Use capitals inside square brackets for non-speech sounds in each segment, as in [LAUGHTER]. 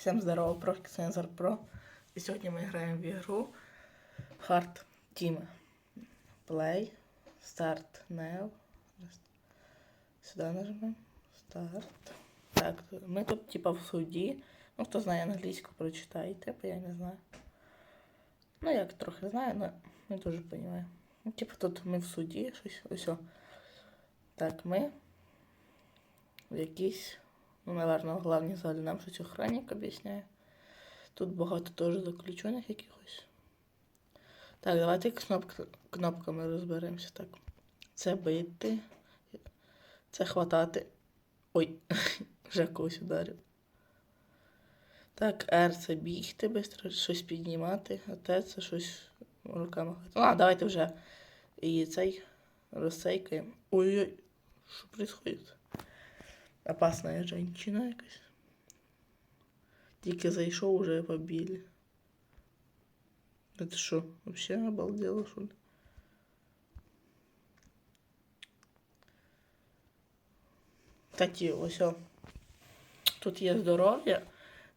Всем здорово, Профксензор Про. И сегодня мы играем в игру Hard Team. Play, Start Now. Сюда нажимаем. Старт. Так, ми тут типа в суді. Ну, хто знає англійську, прочитайте, бо я не знаю. Ну, як трохи знаю, але не дуже розумію. Ну, типа тут ми в суді, щось. Ось. Так, ми в якійсь, ну, наверное, в залі нам щось охранник об'ясняє. Тут багато теж заключених якихось. Так, давайте кнопк... кнопками розберемося. Так. Це бити. Це хватати. Ой, [LAUGHS] вже когось ударив. Так, R це бігти швидко, щось піднімати, а Т це щось руками хватати. А, давайте вже і цей розсейкаємо. Ой-ой, що происходит? Опасна женщина якась. Тільки зайшов, уже побили. Это что, вообще обалдело, что ли? Кстати, ось тут є здоров'я,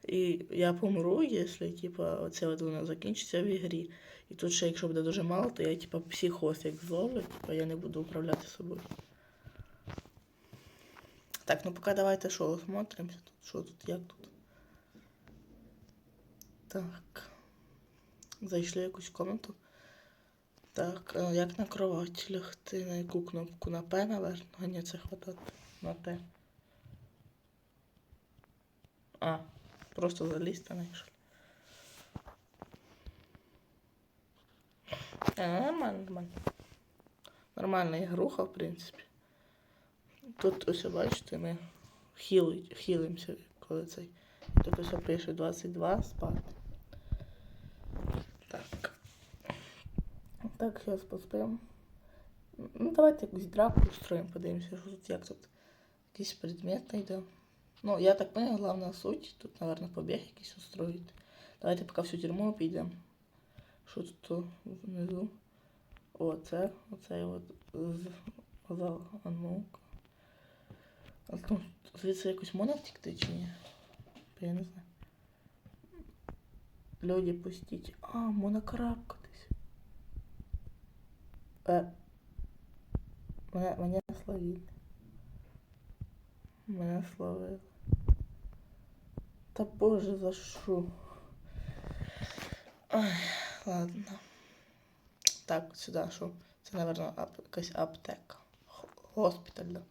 і я помру, якщо типа, оце от воно закінчиться в ігрі. І тут ще, якщо буде дуже мало, то я типа психоз як зловлю, типа я не буду управляти собою. Так, ну поки давайте що, осмотримося тут, що тут, як тут. Так. Зайшли в якусь комнату. Так, як на кровать лягти? На яку кнопку? На П, наверно? А ні, це хватати. На Т. А, просто залізти на що. ли. Нормально, нормально. Нормальна ігруха, в принципі. Тут ось бачите, ми хіли, хілимося, коли цей. Тут ось пише 22 спати. Так. Так, зараз поспимо. Ну, давайте якусь драку устроїмо, подивимося, що тут як тут. Якийсь предмет знайдемо. Ну, я так понял, главная суть. Тут, наверное, побіг якийсь устроїть. Давайте поки всю тюрму обійдемо. Що тут внизу? О, це, оцей от з зал. А ну-ка. Ну, звідси якось можна втікти чи ні? Я не знаю. Люди пустіть. А, можна карабкатись. Е. Мене, мене словили. Мене словили. Та боже, за що? Ой, ладно. Так, сюди що? Це, напевно, ап, якась аптека. Госпіталь, да.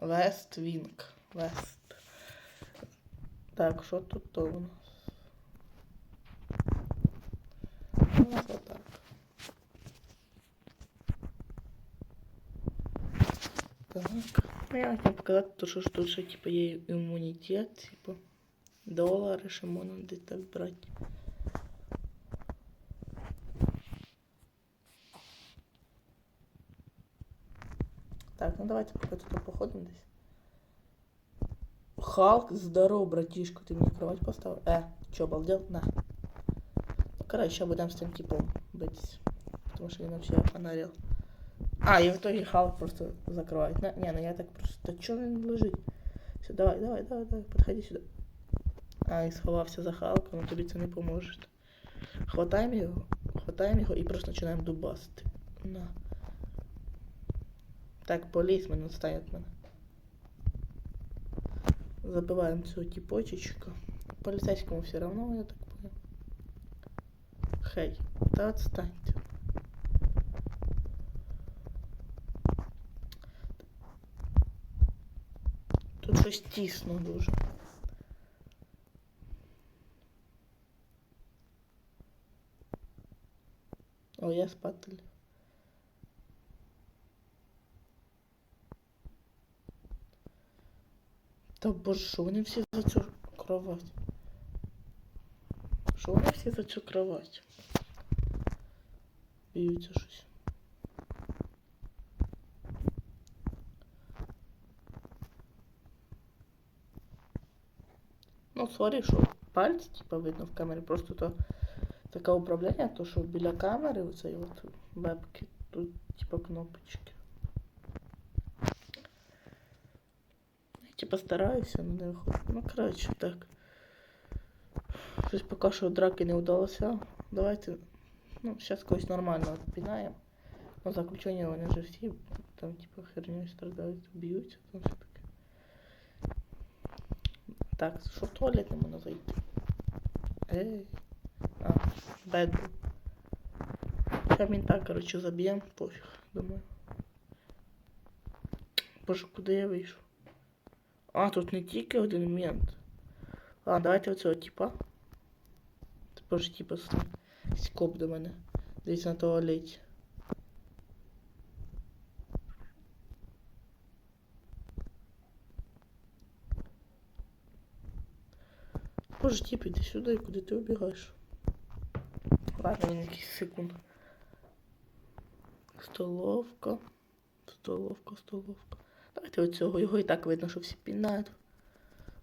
Вест Вінг. Вест. Так, що тут то у нас? У нас отак. Так. Ну, я хотів показати, що тут ще типу, є імунітет, типу. Долари ще можна десь так брати. давайте поки тут походимо десь. Халк, здоров, братишка, ты мне кровать поставил? Э, чё, обалдел? На. Ну, короче, сейчас будем с тем типом биться. Потому что я вообще фонарил. А, и в итоге Халк просто закрывает. На, не, ну я так просто... Да чё он лежит? Все, давай, давай, давай, давай, подходи сюда. А, і сховався за Халком, ну тобі це не поможе. Хватаємо його, хватаємо його і просто починаємо дубасити. На. Так, поліцмен відстань від мене. Забиваємо цього тіпочечка. Поліцейському все равно, я так понял. Хей, та відстаньте. Тут щось тісно дуже. О, я спати. Та боже, що вони всі за цю кровать? Що вони всі за цю кровать? Б'ються щось. Ну, сорі, що пальці, типа, видно в камері, просто то таке управління, то що біля камери оцей от вебки, тут типа кнопочки. Типа стараюся, але не виходить. Ну, коротше, так. Щось поки що драки не вдалося. Давайте. Ну, зараз когось нормально відпінаємо. Ну, заключення вони вже всі там, типу, херню страдають, б'ються, там все таке. Так, що в туалет не можна зайти? Ей. А, бед. Сейчас він так, короче, заб'ємо, пофіг, думаю. Боже, куди я вийшов? А, тут не тільки один мент. А, давайте оцього типа. Боже, типа скоп до мене. Десь на туалеті. Боже, тип, іди сюди, куди ти убігаєш? Ладно, він якийсь секунд. Столовка. Столовка, столовка. Давайте оцього. Його і так видно, що всі пінають.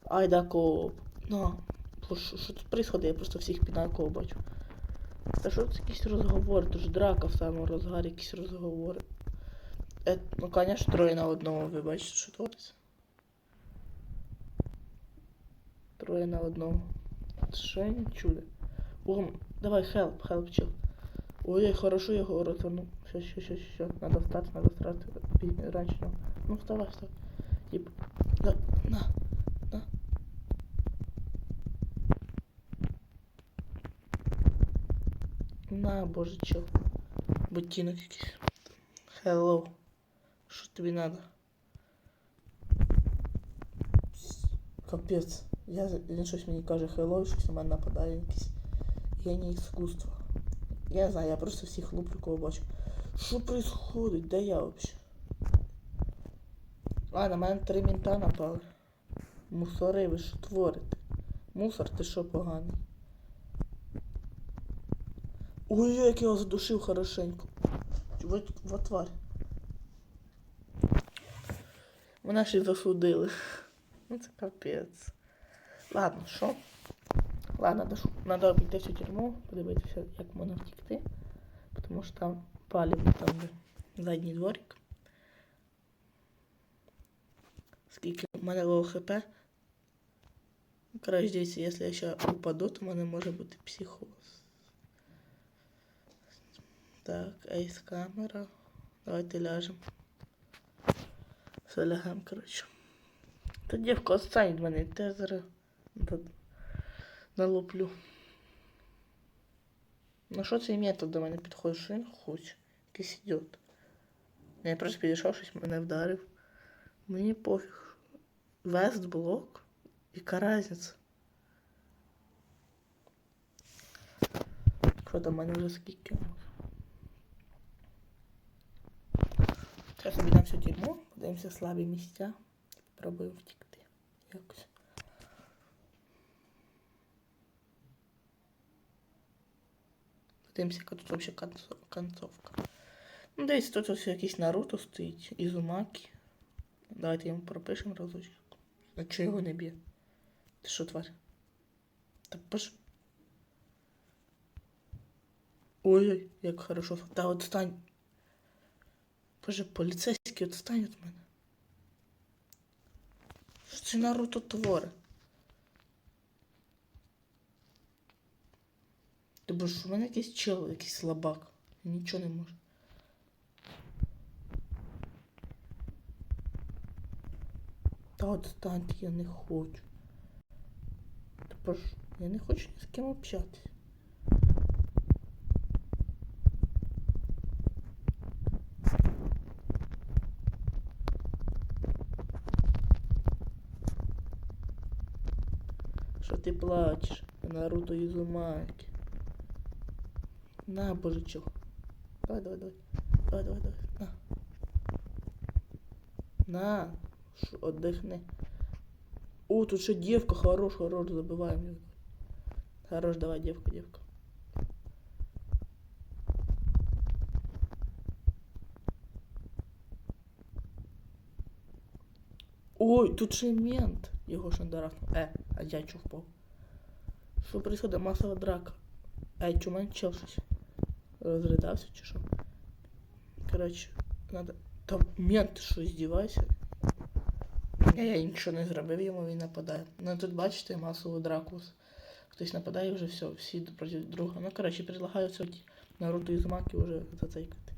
Айда коп. На. Що, що тут происходит? Я просто всіх пінаю бачу. Та що це якісь розговори? Тут ж драка в самому розгарі, якісь розговори. Е, ну, конечно, троє на одного, ви бачите, що твориться. Троє на одного. Я не чудо. О, давай, хелп, хелп, чел. Ой, хорошо його розвернув. Щас, щас, щас, щас. Надо встати, надо встати. Раньше. нього. Ну, вставай, вставай. Тип. На, на, на. На, боже, чел. Ботинок якийсь. Hello. Що тобі надо? Капець. Я, він щось мені каже hello, щось на мене нападає якийсь геній іскусства. Я не знаю, я просто всіх луплю, кого бачу. Що происходить? Де я вообще? А, на мене три мінта напали. Мусори, ви що творите? Мусор, ти що поганий? Ой, як я його задушив хорошенько. Вот, вот тварь. Мене ще й засудили. Ну це капець. Ладно, що? Ладно. Надо обійти всю тюрму, подивитися, як можна втікти. Тому що там палівно, там задній дворик. Скільки в мене лоу хп. Коротше, дивіться, якщо я ще упаду, то в мене може бути психоз. Так, ейс камера. Давайте ляжемо. Все лягаємо, коротше. Та дівка, отстань від мене, те налуплю. Ну що цей метод до мене підходить? Що він хоче? Якийсь ідіот. Я просто підійшов, щось мене вдарив. Мені пофіг. Вест блок. Яка разниця? Що в мене вже скільки? Зараз обійдемо всю тюрму, подивимося слабі місця. Пробуємо втікти. Якось. Подивимося, яка тут взагалі концовка. Ну, десь тут ось якийсь Наруто стоїть, Ізумакі. Давайте йому пропишемо разочок. А чого його не б'є? Ти що, тварь? Та пош... Ой-ой, як хорошо. Та отстань. Боже, поліцейський, отстань від мене. Що це Наруто творить? Ти боже, у мене якийсь чел, якийсь слабак. Нічого не може. Та отстаньте, я не хочу. Та боже, я не хочу ні з ким общатися. Що ти плачеш? Наруто Ізумакі. На, божичок. Давай, давай, давай. Давай, давай, давай. На. На. Шо, отдихни. О, тут ще девка, хорош, хорош, забиваем. Хорош, давай, девка, девка. Ой, тут ще мент. Його ще дарахнув. Е, а я чого впав? Що происходит? Масова драка. Ей, чел щось? Розридався чи що? Коротше, надо. Там мент, що, здівайся? Я, я нічого не зробив йому, він нападає. Ну тут бачите масову драку. Хтось нападає вже все, всі проти друга. Ну, коротше, предлагаю сьогодні Наруто і Зумаки вже зацейкати.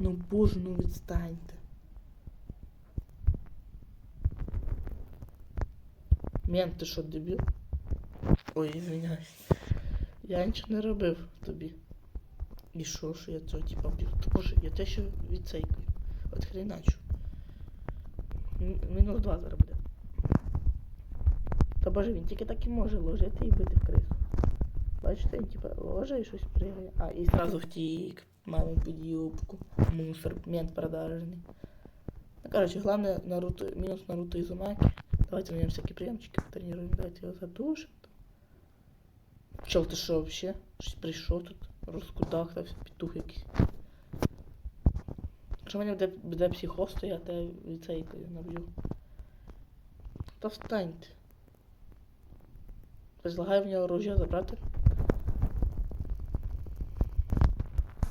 Ну боже, ну відстаньте. Мент, ти що, дебіл? Ой, извиняюсь. Я нічого не робив тобі. І що, що я цього типа б'ю? Боже, я те що відцейкаю. От хреначу. Мінус два зараз буде. Та боже, він тільки так і може ложити і бити в крису. Бачите, він типа ложе і щось пригає. А, і зразу втік. Маму під юбку. Мусор, мент продажний. Ну, короче, главное Наруто, минус Наруто и Зумаки. Давайте на нем всякие приемчики тренируем. Давайте его задушим. Чел, ты что вообще? Прийшов тут, розкудахтався, петух якийсь. Якщо мене буде, буде психоз, то я тебе відцейкаю, наб'ю. Та встаньте. Предлагаю в нього оружие забрати.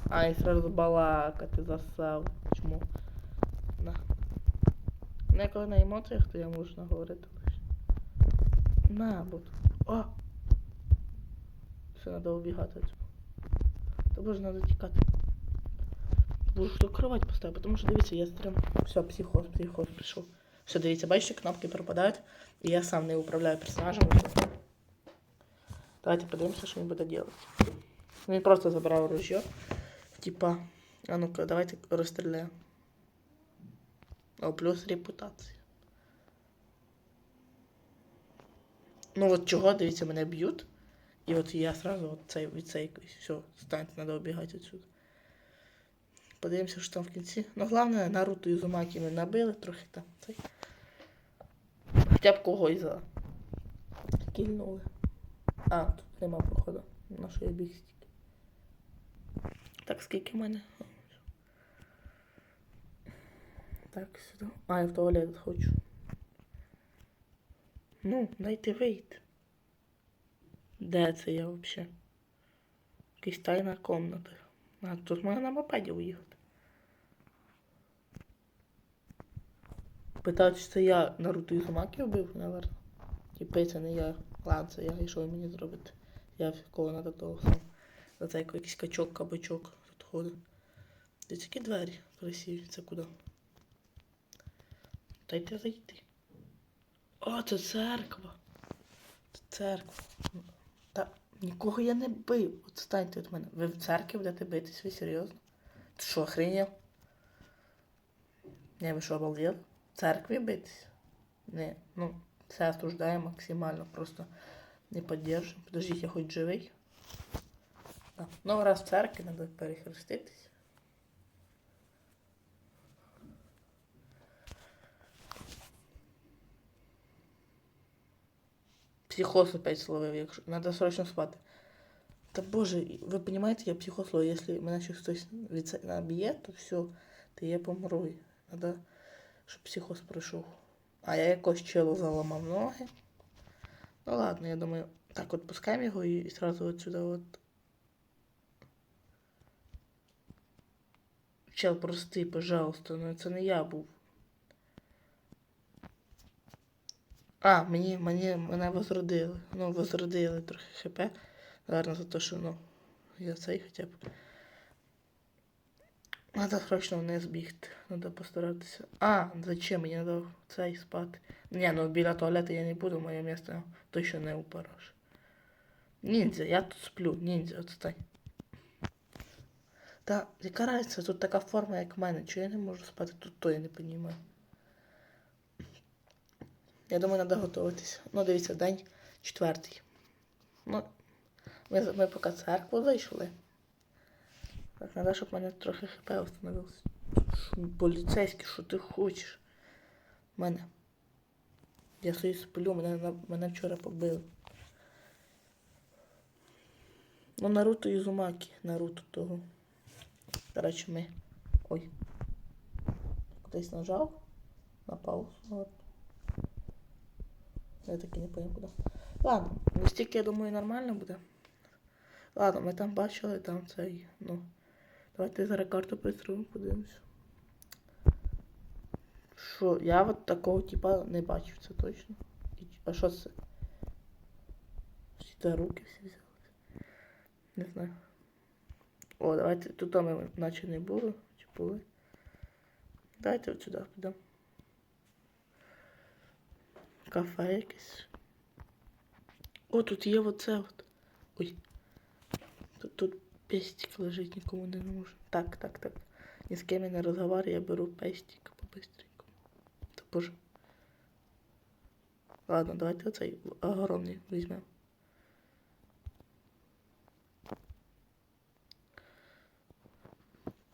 А, і сразу балакати засав. Чому? На. Я коли на емоціях, то я можу наговорити. На, буду. О! Все, треба убігати. Та боже, треба тікати. Хто кровать поставив, тому що дивіться, я стрім. Все, психоз, психоз прийшов. Все, дивіться, бачите, кнопки пропадають, і я сам не управляю персонажем. Давайте подивимося, що він буде робити. Він просто забрав ружье. Типа, а ну-ка, давайте розстріляємо. О, плюс репутація. Ну от чого, дивіться, мене б'ють. І от я сразу от цей відсейкуюсь. Все, станьте, треба обігати отсюда. Подивимося, що там в кінці. Ну, головне, Наруто і Зумаки ми набили трохи там. Цей. Хоча б когось за. Кільнули. А, тут нема походу. На що я біг стільки. Так, скільки в мене? Так, сюди. А, я в туалет хочу. Ну, дайте вийти. Де це я взагалі? Якась тайна комната. А, тут можна на мопеді уїхати. Питають, чи це я Наруто Ізумаки вбив, наверно. Типи, це не я. Ладно, це я, і що мені зробите? Я кого надо того сам. За це якийсь качок, кабачок тут ходить. Де такі двері красиві, це куди? Дайте зайти. О, це церква. Це церква. Нікого я не бив. От станьте від мене. Ви в церкві будете битись, ви серйозно? Ти що, охренів? Не, ви що, обалдели? В церкві битись? Не, ну, це осуждаю максимально, просто не поддержим. Подождіть, я хоч живий. Так. Ну, раз в церкві треба перехреститись. Психоз опять словив, якщо. Надо срочно спати. Та боже, ви розумієте, я психоз ловив. Якщо мене ще хтось від наб'є, то все, то я помру. Надо, щоб психоз пройшов. А я якось челу заламав ноги. Ну ладно, я думаю, так от пускаємо його і, і сразу от сюди от. Чел, прости, пожалуйста, ну це не я був. А, мені, мені, мене возродили. Ну, возродили трохи хп. Наверно, за те, що, ну, я цей хоча б. Надо срочно вниз бігти. Надо постаратися. А, зачем? Мені надо цей спати. Ні, ну біля туалету я не буду, моє місце точно не у Параж. Ніндзя, я тут сплю, ніндзя, отстань. Та, яка разниця, тут така форма, як в мене. Чого я не можу спати тут, то я не розумію. Я думаю, треба готуватися. Ну, дивіться, день четвертий. Ну, ми, ми поки церкву зайшли. Так, треба, щоб мене трохи хп встановилося. Поліцейський, що ти хочеш? Мене. Я собі сплю, мене, мене вчора побили. Ну, Наруто і Зумаки. Наруто того. Речі, ми. Ой. Кудись нажав. На паузу. Я таки не понял куди. Ладно, стільки, я думаю, нормально буде. Ладно, ми там бачили, там цей, ну. Давайте зараз карту пристроїмо, подивимося. Що, я от такого типа не бачив, це точно. А що це? Чи руки всі взяли? Не знаю. О, давайте тут ми наче не були. Чи були? Давайте от сюди підемо. Кафе якесь. О, тут є оце от. Ой. Тут, тут пестик лежить, нікому не нужен. Так, так, так. Ні з ким я не розговорю, я беру пестик по-быстренькому. Та боже. Ладно, давайте оцей огромний візьмемо.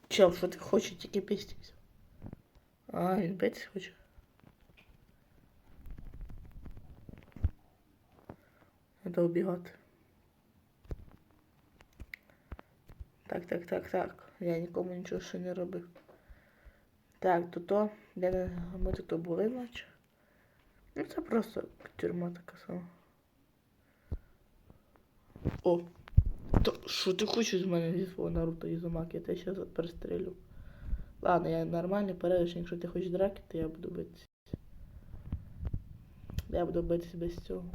Чел, що ти хочеш, тільки пестик. А, він пестик хоче. Треба убігати. Так, так, так, так. Я нікому нічого ще не робив. Так, то то, де ми тут були, наче. Ну це просто тюрма така сама. О! То що ти хочеш з мене зі свого Наруто і Зумаки? Я тебе зараз перестрілю. Ладно, я нормальний передача, якщо ти хочеш драки, то я буду битися. Я буду битися без цього.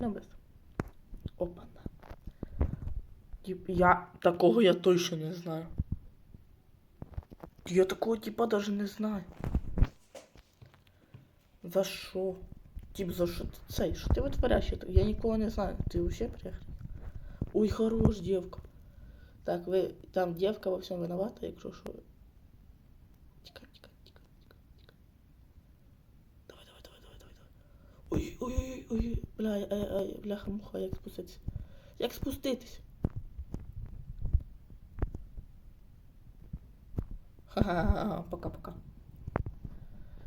Ну, без. Опа, на. Тип, я такого я точно не знаю. Я такого типа даже не знаю. За що? Тип, за що ти цей? Що ти витворяєш? Я- нікого не знаю. Ти вообще приехал? Ой, хорош, девка. Так, ви там девка во всем виновата, якщо що. Тікай, тікай, тікай, тікай, тікай. Давай, давай, давай, давай, давай, давай. Ой, ой, ой, ой, ой, бля, ай, ай, бляха, муха, як спуститися? Як спуститись? Ха-ха-ха, пока-пока.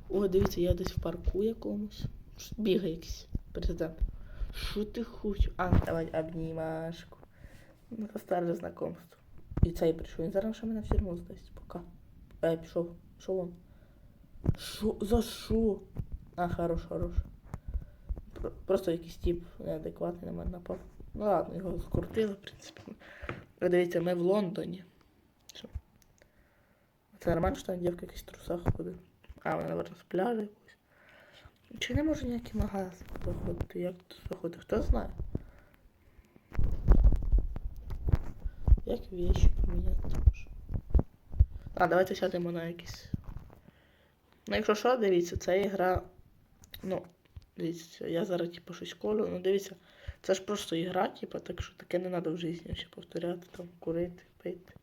О, дивіться, я десь в парку якомусь. Бігає якийсь президент. Що ти хочеш? А, давай обнімашку. Ну, старе знакомство. І цей прийшов. Він зараз ще мене в тюрму здасть. Пока. Ей, пішов. Що вон? Що? За що? А, хорош, хорош. Про- Просто якийсь тип неадекватний на мене напав. Ну ладно, його скрутили, в принципі. Ви дивіться, ми в Лондоні. Що? Це нормально, що там дівка в трусах ходить. А, вона, наверное, з пляжу якусь. Чи не може ніякий магазин заходити? Як тут заходити? Хто знає? Як вещи поміняти? А, давайте сядемо на якісь. Ну, якщо що, дивіться, це ігра. Ну, дивіться, я зараз типу щось колю, ну дивіться, це ж просто ігра, типу, так що таке не треба в житті ще повторяти, там, курити, пити,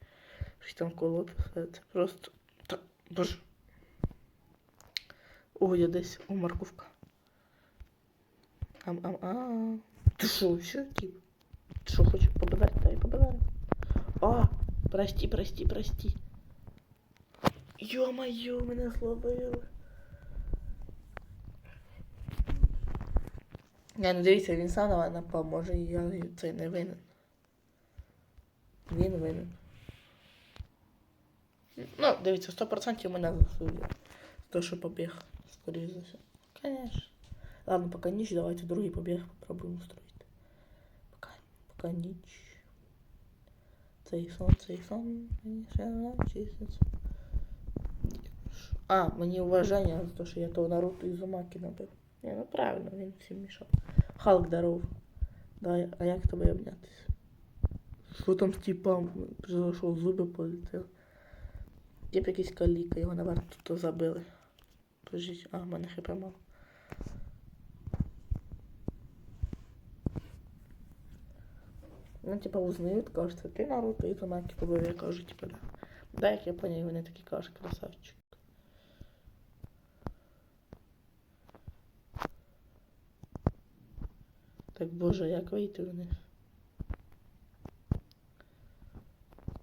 щось там колоти, все. Це просто. Та, боже. О, я десь. О, морковка. Ам ам а. Ти що, все, тип? Ти що, хочеш побивати? Дай побивати. А, прости, прости, прости. Ё-моё, мене зловили. Я не дивіться, він сам на мене напав, я цей не винен. Він винен. Ну, дивіться, 100% мене засудять. То, що побіг, скоріше за все. Конечно. Ладно, пока ніч, давайте другий побіг попробуємо устроїти. Пока, пока ніч. Цей сон, цей сон, мені ще навчитися. А, мені уваження за те, що я того Наруто і Зумаки набив. Ні, ну правильно, він всім мішав. Халк даров. Да, а як тебе обнятися? Що там з типом произошло, зуби полетіли. Тип якийсь каліка, його, наверное, тут забили. Подождіть, а, в мене хп мало. Ну, типа, узнають, кажуть, ти Наруто і Зумаки побив. Я кажу, типа, да. Да, як я поняв, вони такі кажуть, красавчик. Так, боже, як вийти вниз?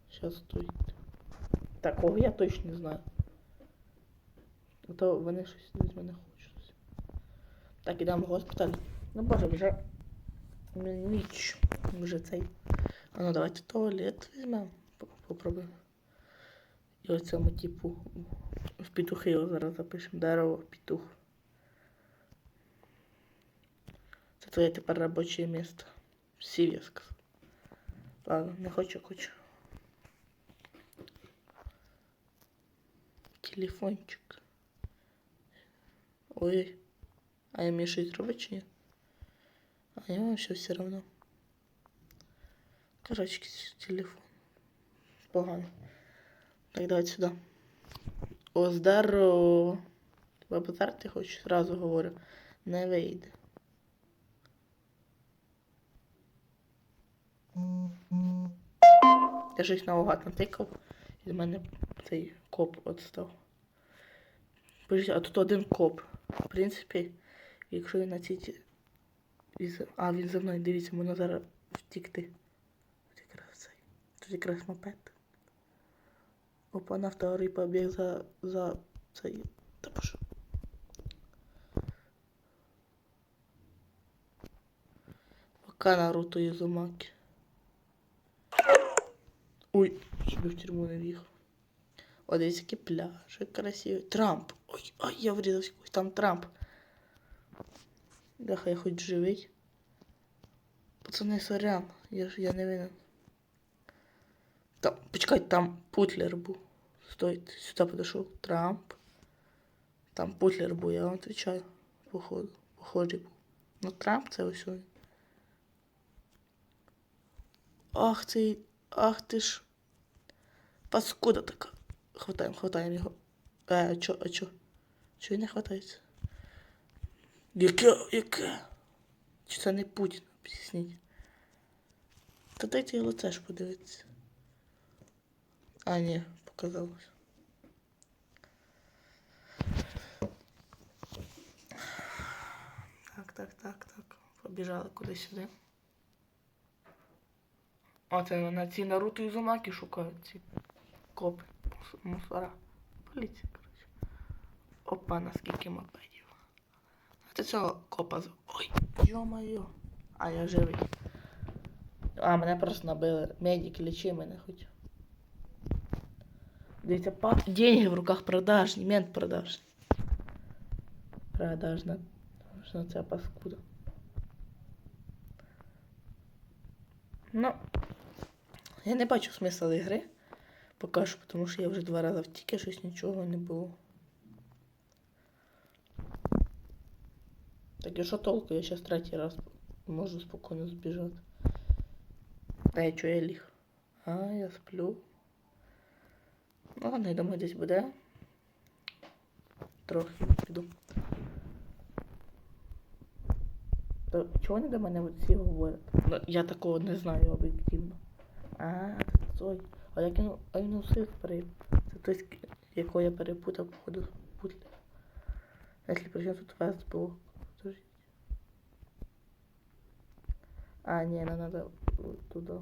Щас стойте. Такого я точно не знаю. А то вони щось від мене хочуть. Так, ідемо в госпіталь. Ну боже, вже ніч. Вже цей. А ну давайте туалет візьмемо. Попробуємо. І ось цьому типу в петухи його зараз запишемо. Дерево, петух. твоє тепер робоче місце. Сів, я сказав. Ладно, не хочу, хочу. Телефончик. Ой. А я мені щось зробить чи ні? А я вообще все равно. Короче, телефон. Погано. Так, давай сюда. О, здорово. Тебе ти хочеш? Сразу говорю. Не вийде. Я щось наугад натикав, і в мене цей коп отстав. Подожди, а тут один коп. В принципі, якщо він на цій... А, він за мною, дивіться, можна зараз втікти. Тут якраз цей. Тут якраз мопед. Опа, на второй побіг за, за цей. Та пошо. Пока Наруто Ізумаки. Ой, щоб в тюрму не в'їхав. О, дивіться, які пляжі красиві. Трамп. Ой, ой, я врізався. Ой, там Трамп. Бляха, я хоч живий. Пацани, сорян, я ж я не винен. Там, почекай, там Путлер був. Стойте, сюди подошел. Трамп. Там Путлер був, я вам отвечаю. Походу. Похожий був. Ну, Трамп це ось. Ах ти, ах ти ж. Паскуда така. Хватаємо, хватаємо його. Е, а чо, а чо? Чо він не хватається? Яке, яке? Чи це не Путін? Об'ясніть. Та дайте його лице ж подивитися. А, ні, показалось. Так, так, так, так. Побіжали кудись сюди. А це на ці Наруто і Зумаки шукають ці копи. Мусора. Поліція, коротше. Опа, наскільки мопедів. А ти цього копа з. Ой, йо-моє. А я живий. А, мене просто набили. Медик, лічи мене хоч. Дивіться, па... деньги в руках продажні, мент продажний. Продажна. Що це паскуда. Ну, я не бачу смисла ігри. Поки що, тому що я вже два рази втік, і щось нічого не було. Так і що толку? Я зараз третій раз можу спокійно збіжати. А я чого я ліг? А, я сплю. Ну, ладно, я думаю, десь буде. Трохи піду. То чого вони до мене от всі говорять? Ну, я такого не знаю об'єктивно. А, це той. А як він, а він усіх пере... Це той, якого я перепутав, походу, путлі. Якщо при чому тут вест був. Подождите. А, не, нам надо вот туда.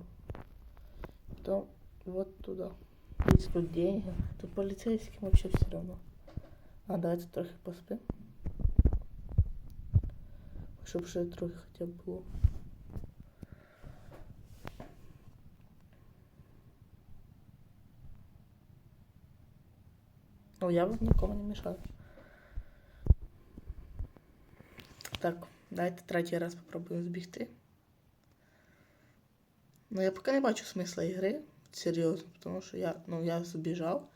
То вот туда. Видите, тут деньги. Тут полицейским вообще все равно. А, давайте трохи поспим. Щоб ще трохи хоча б було. Ну, я б нікому не мішаю. Так, давайте третій раз попробуємо збігти. Ну, я поки не бачу смисла ігри. Серйозно, тому що я, ну, я збіжав.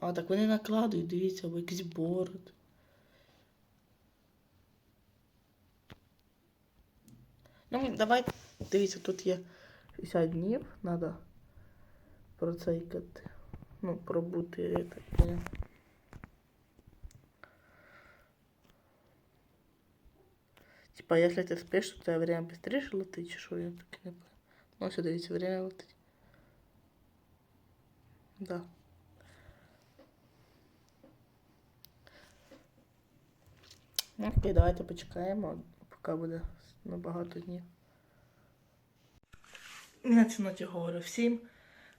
А, так вони накладують, дивіться, або якийсь борт. Ну, давай, дивіться, тут є 60 днів, треба процейкати. Ну, пробути я так понял. Типа, если ты спишь, то у тебя время быстрее летить, чи що я так не понял. Ну, сюди дивіться, время летить. Да. Ну, окей, давайте почекаємо, поки буде набагато днів. На цю говорю всім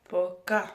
пока.